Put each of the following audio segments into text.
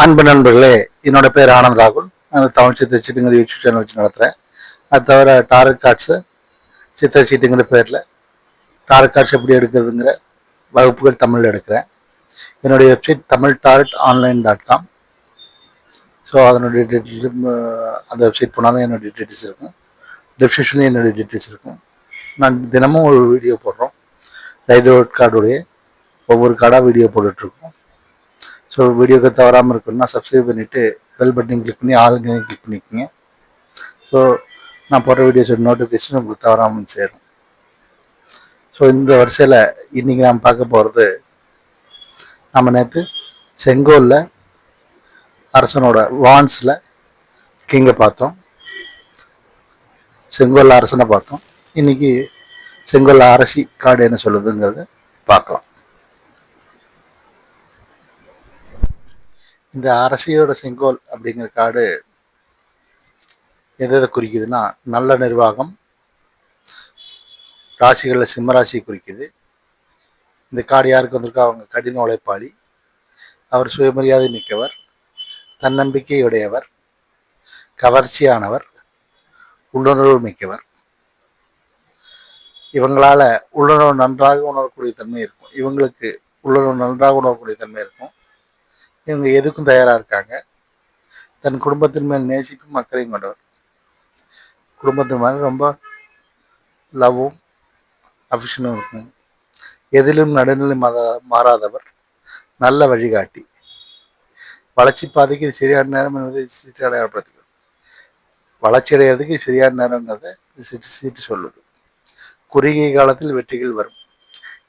அன்பு நண்பர்களே என்னோட பேர் ஆனந்த் ராகுல். நான் தமிழ் சித்த சீட்டுங்கிற யூடியூப் சேனல் வச்சு நடத்துகிறேன் அது தவிர டாரட் கார்ட்ஸு சித்த சீட்டுங்கிற பேரில். டாரட் கார்ட்ஸ் எப்படி எடுக்கிறதுங்கிற வகுப்புகள் தமிழில் எடுக்கிறேன். என்னுடைய website Tamil tarot online dot com. So அதனுடைய டீட்டெயில்ஸும் அந்த வெப்சைட் போனாலும் என்னுடைய டீட்டெயில்ஸ் இருக்கும். டிஸ்கிரிப்ஷன்லேயும் என்னுடைய டீட்டெயில்ஸ் இருக்கும். நான் தினமும் ஒரு வீடியோ போடுறோம். ரைட் கார்டுடைய ஒவ்வொரு கார்டாக வீடியோ போட்டுட்ருக்கோம் ஸோ வீடியோக்கு தவறாமல் இருக்கணும்னா சப்ஸ்கிரைப் பண்ணிவிட்டு பெல் பட்டன் கிளிக் பண்ணி ஆளுங்க கிளிக் பண்ணிக்கோங்க. ஸோ நான் போடுற வீடியோஸோட நோட்டிஃபிகேஷன் உங்களுக்கு தவறாமல் சேரும். ஸோ இந்த வரிசையில் இன்றைக்கி நாம் பார்க்க போகிறது நம்ம நேற்று செங்கோலில் அரசனோட வான்ஸில் கிங்கை பார்த்தோம். செங்கோல் அரசனை பார்த்தோம். இன்னைக்கு செங்கோல் அரசி காடு என்ன சொல்லுதுங்கிறத பார்க்கலாம். இந்த அரசியோட செங்கோல் அப்படிங்கிற காடு எதை எதை குறிக்குதுன்னா நல்ல நிர்வாகம் ராசிகளில் சிம்மராசி குறிக்குது. இந்த காடு யாருக்கு வந்திருக்கா? அவங்க கடின உழைப்பாளி. அவர் சுயமரியாதை மிக்கவர் தன்னம்பிக்கையுடையவர் கவர்ச்சியானவர் உள்ளுணர்வு மிக்கவர். இவங்களால் உள்ளுணர்வு நன்றாக உணரக்கூடிய தன்மை இருக்கும். இவங்களுக்கு உள்ளுணர்வு நன்றாக உணரக்கூடிய தன்மை இருக்கும். இவங்க எதுக்கும் தயாராக இருக்காங்க. தன் குடும்பத்தின் மேல் நேசிப்பும் மக்களையும் கொண்டவர். குடும்பத்தின் மேலே ரொம்ப லவ்வும் அஃபிஷனும் இருக்கும். எதிலும் நடுநிலை மாறாதவர். நல்ல வழிகாட்டி. வளர்ச்சி பாதைக்கு இது சரியான நேரம் என்பதை சீட்டு அடையாளப்படுத்துகிறது. வளர்ச்சி அடைகிறதுக்கு சரியான நேரங்கிறத இது சீட்டு சீட்டு சொல்லுது. குறுகிய காலத்தில் வெற்றிகள் வரும்.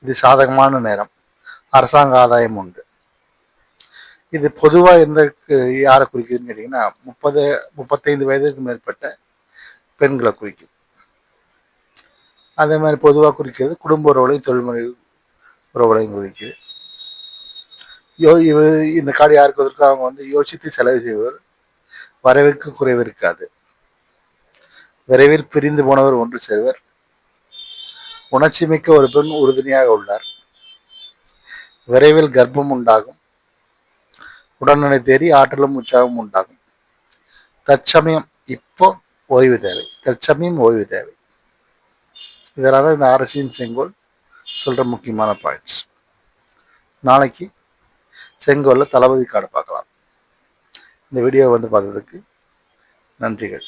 இது சாதகமான நேரம். அரசாங்க ஆதாயம் உண்டு. இது பொதுவாக எந்த யாரை குறிக்குதுன்னு கேட்டிங்கன்னா முப்பது முப்பத்தைந்து வயதுக்கு மேற்பட்ட பெண்களை குறிக்குது. அதே மாதிரி பொதுவாக குறிக்கிறது குடும்ப உறவுகளையும் தொழில்முறை உறவுகளையும் குறிக்குது. யோ இவ இந்த காடு யாருக்கு வந்திருக்கோ அவங்க வந்து யோசித்து செலவு செய்வர் வரவிற்கு குறைவு இருக்காது. விரைவில் பிரிந்து போனவர் ஒன்று சேர்வர். உணர்ச்சி மிக்க ஒரு பெண் உறுதுணையாக உள்ளார். விரைவில் கர்ப்பம் உண்டாகும். உடல்நிலை தேறி ஆற்றலும் உற்சாகமும் உண்டாகும். தற்சமயம் இப்போ ஓய்வு தேவை. தற்சமயம் ஓய்வு தேவை. இதெல்லாம் தான் இந்த அரசியின் செங்கோல் சொல்கிற முக்கியமான பாயிண்ட்ஸ் நாளைக்கு செங்கோலில் தளபதி காடு பார்க்கலாம். இந்த வீடியோ வந்து பார்த்ததுக்கு நன்றிகள்.